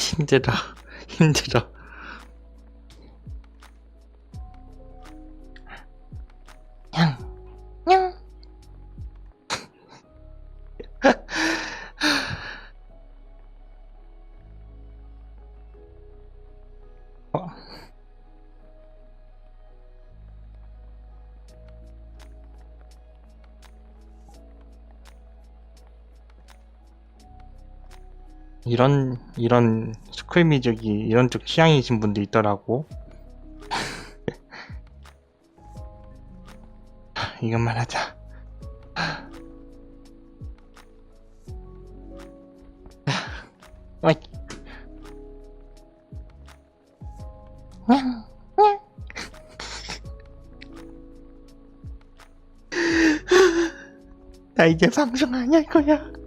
힘들어. 힘들어. 냥, 냥. 어. 이런 이런 스크리미적이 이런 쪽 취향이신 분도 있더라고. 이것만 하자. 냥. 나 이제 방송 안할 거야.